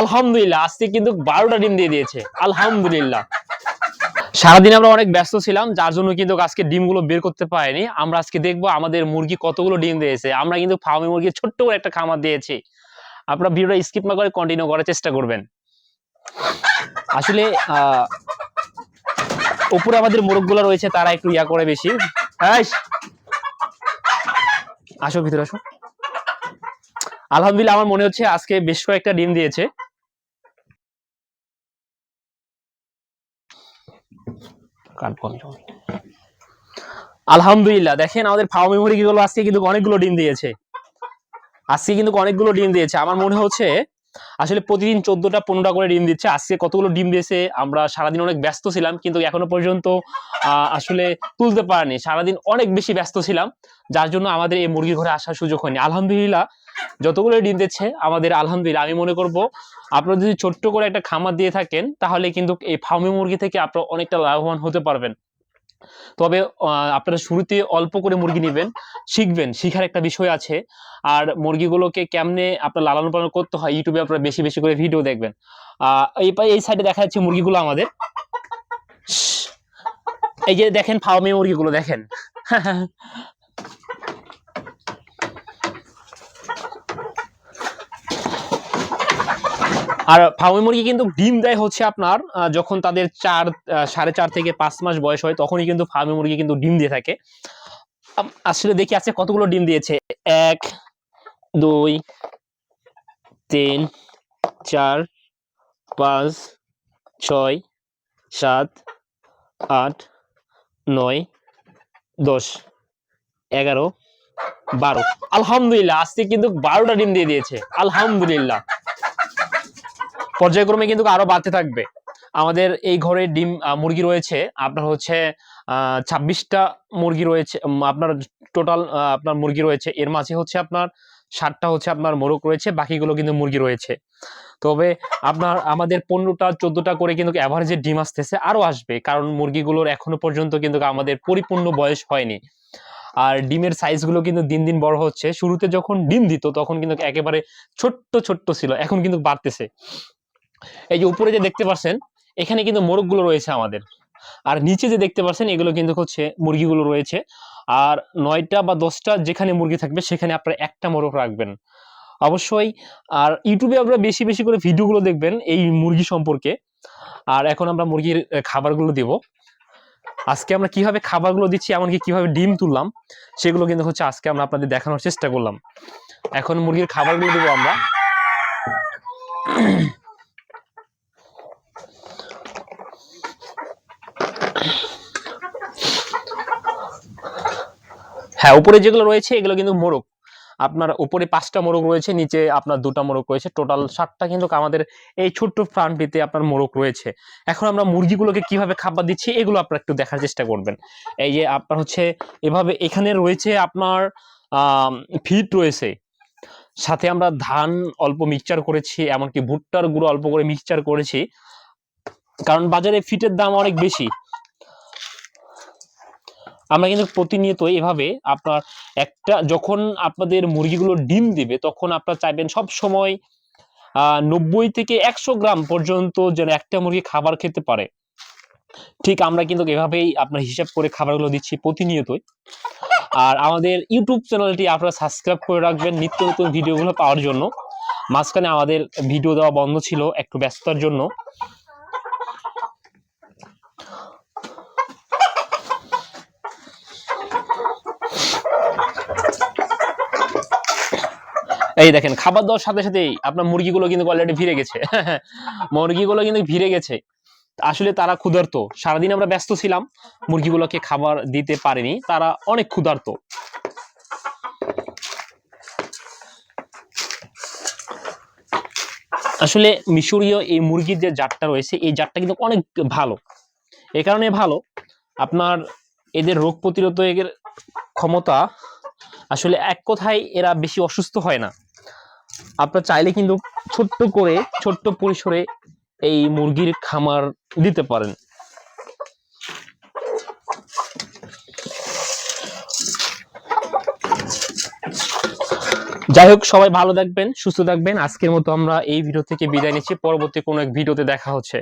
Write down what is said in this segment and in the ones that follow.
আলহামদুলিল্লাহ আজকে কিন্তু বারোটা ডিম দিয়ে দিয়েছে। আলহামদুলিল্লাহ। সারাদিন আমরা অনেক ব্যস্ত ছিলাম যার জন্য কিন্তু আজকে ডিমগুলো বের করতে পারিনি। আমরা আজকে দেখব আমাদের মুরগি কতগুলো ডিম দিয়েছে। আমরা কিন্তু ফার্মে মুরগির ছোট্ট করে একটা খামার দিয়েছি। আপনারা ভিডিওটা স্কিপ না করে কন্টিনিউ করার চেষ্টা করবেন। আসলে উপরে আমাদের মোরগগুলো রয়েছে তারা একটু ইয়া করে বেশি। এই, আসো ভিতরে আসো। আলহামদুলিল্লাহ আমার মনে হচ্ছে আজকে বেশ কয়েকটা ডিম দিয়েছে। আলহামদুলিল্লাহ, দেখেন আমাদের ফার্মি মুরগিগুলো আজকে কিন্তু অনেকগুলো ডিম দিয়েছে। আজকে কিন্তু অনেকগুলো ডিম দিয়েছে। আমার মনে হচ্ছে, আসলে প্রতিদিন চোদ্দটা, পনেরোটা করে ডিম দিচ্ছে। আজকে কতগুলো ডিম দিয়েছে? আমরা সারাদিন অনেক ব্যস্ত ছিলাম, কিন্তু এখনও পর্যন্ত আসলে তুলতে পারিনি। সারাদিন অনেক বেশি ব্যস্ত ছিলাম, যার জন্য আমাদের এই মুরগি ঘরে আসার সুযোগ হয়নি। আলহামদুলিল্লাহ যতগুলো ডিম দিচ্ছে আমাদের আলহামদুলিল্লাহ আমি মনে করব আপনারা যদি ছোট্ট করে একটা খামার দিয়ে থাকেন তাহলে কিন্তু এই ফার্মি মুরগি থেকে আপনারা অনেকটা লাভবান হতে পারবেন। তবে আপনারা শুরুতে অল্প করে মুরগি নেবেন শিখবেন শিখার একটা বিষয় আছে। আর মুরগিগুলোকে কেমনে আপনার লালন পালন করতে হয় ইউটিউবে আপনারা বেশি বেশি করে ভিডিও দেখবেন। আহ, এই এই সাইডে দেখা যাচ্ছে মুরগিগুলো আমাদের। এই যে দেখেন ফার্মে মুরগিগুলো দেখেন। আর ফার্মে মুরগি কিন্তু ডিম দেয় হচ্ছে আপনার যখন তাদের চার সাড়ে চার থেকে পাঁচ মাস বয়স হয়, তখনই কিন্তু ফার্মে মুরগি কিন্তু ডিম দিয়ে থাকে। আসলে দেখি আজকে কতগুলো ডিম দিয়েছে। এক, দুই, তিন, চার, পাঁচ, ছয়, সাত, আট, নয়, দশ, এগারো, বারো। আলহামদুলিল্লাহ, আজকে কিন্তু বারোটা ডিম দিয়ে দিয়েছে। আলহামদুলিল্লাহ। পর্যায়ক্রমে কিন্তু আরও বাড়তে থাকবে। আমাদের এই ঘরে ডিম মুরগি রয়েছে। আপনার হচ্ছে ছাব্বিশটা মুরগি রয়েছে আপনার টোটাল আপনার মুরগি রয়েছে। এর মাঝে হচ্ছে আপনার ষাটটা হচ্ছে আপনার মোরগ রয়েছে, বাকিগুলো কিন্তু মুরগি রয়েছে। তবে আপনার, আমাদের পনেরোটা, চোদ্দটা করে কিন্তু অ্যাভারেজে ডিম আসতেছে, আরও আসবে। কারণ মুরগিগুলোর এখনও পর্যন্ত কিন্তু আমাদের পরিপূর্ণ বয়স হয়নি। আর ডিমের সাইজগুলো কিন্তু দিন দিন বড় হচ্ছে। শুরুতে যখন ডিম দিত, তখন কিন্তু একেবারে ছোট্ট ছোট্ট ছিল। এখন কিন্তু বাড়তেছে। এই যে উপরে যে দেখতে পাচ্ছেন এখানে কিন্তু মোরগগুলো রয়েছে আমাদের। আর নিচে যে দেখতে পাচ্ছেন এগুলো কিন্তু হচ্ছে মুরগিগুলো রয়েছে। আর নয়টা বা দশটা যেখানে মুরগি থাকবে, সেখানে আপনারা একটা মোরগ রাখবেন। অবশ্যই, আর ইউটিউবে আপনারা বেশি বেশি করে ভিডিওগুলো দেখবেন এই মুরগি সম্পর্কে। আর এখন আমরা মুরগির খাবারগুলো দেব। আজকে আমরা কীভাবে খাবারগুলো দিচ্ছি, এমনকি কীভাবে ডিম তুললাম, সেগুলো কিন্তু হচ্ছে আজকে আমরা আপনাদের দেখানোর চেষ্টা করলাম। এখন মুরগির খাবারগুলো দেবো আমরা। হ্যাঁ উপরে যেগুলো রয়েছে, এগুলো কিন্তু মোরগ। আপনার উপরে পাঁচটা মোরগ রয়েছে, নিচে আপনার দুটা মোরগ রয়েছে। টোটাল সাতটা কিন্তু আমাদের এই ছোট্ট ফার্মটিতে আপনার মোরগ রয়েছে। এখন আমরা মুরগিগুলোকে কীভাবে খাবার দিচ্ছি, এগুলো আপনারা একটু দেখার চেষ্টা করবেন। এই যে আপনার হচ্ছে, এভাবে এখানে রয়েছে আপনার ফিট রয়েছে। সাথে আমরা ধান অল্প মিক্সচার করেছি, এমনকি ভুট্টার গুঁড়ো অল্প করে মিক্সচার করেছি। কারণ বাজারে ফিটের দাম অনেক বেশি। আমরা কিন্তু প্রতিনিয়ত এভাবে আপনার একটা যখন আপনাদের মুরগিগুলো ডিম দিবে, তখন আপনারা চাইবেন সব সময় নব্বই থেকে একশো গ্রাম পর্যন্ত যেন একটা মুরগি খাবার খেতে পারে। ঠিক আমরা কিন্তু এভাবেই আপনার হিসাব করে খাবারগুলো দিচ্ছি প্রতিনিয়তই। আর আমাদের ইউটিউব চ্যানেলটি আপনারা সাবস্ক্রাইব করে রাখবেন নিত্য নতুন ভিডিওগুলো পাওয়ার জন্য। মাঝখানে আমাদের ভিডিও দেওয়া বন্ধ ছিল একটু ব্যস্ততার জন্য। এই দেখেন, খাবার দেওয়ার সাথে সাথেই আপনার মুরগিগুলো কিন্তু অলরেডি ভিড়ে গেছে। মুরগিগুলো কিন্তু ভিড়ে গেছে। আসলে তারা ক্ষুধার্ত। সারাদিন আমরা ব্যস্ত ছিলাম, মুরগিগুলোকে খাবার দিতে পারিনি, তারা অনেক ক্ষুধার্ত। আসলে মিশরীয় এই মুরগির যে জাতটা রয়েছে, এই জাতটা কিন্তু অনেক ভালো। এ কারণে ভালো। আপনার এদের রোগ প্রতিরোধের ক্ষমতা আসলে এক কথায় এরা বেশি অসুস্থ হয় না। আপনার চাইলে কিন্তু ছোট্ট করে, ছোট্ট পরিসরে এই মুরগির খামার দিতে পারেন। যাই হোক, সবাই ভালো থাকবেন, সুস্থ থাকবেন। আজকের মতো আমরা এই ভিডিও থেকে বিদায় নিচ্ছি। পরবর্তী কোনো এক ভিডিওতে দেখা হচ্ছে।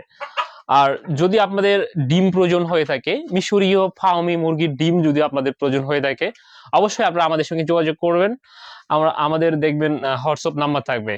আর যদি আপনাদের ডিম প্রয়োজন হয়ে থাকে, মিশরীয় ফার্মি মুরগির ডিম যদি আপনাদের প্রয়োজন হয়ে থাকে, অবশ্যই আপনারা আমাদের সঙ্গে যোগাযোগ করবেন। আমরা আমাদের দেখবেন হোয়াটসঅ্যাপ নাম্বার থাকবে।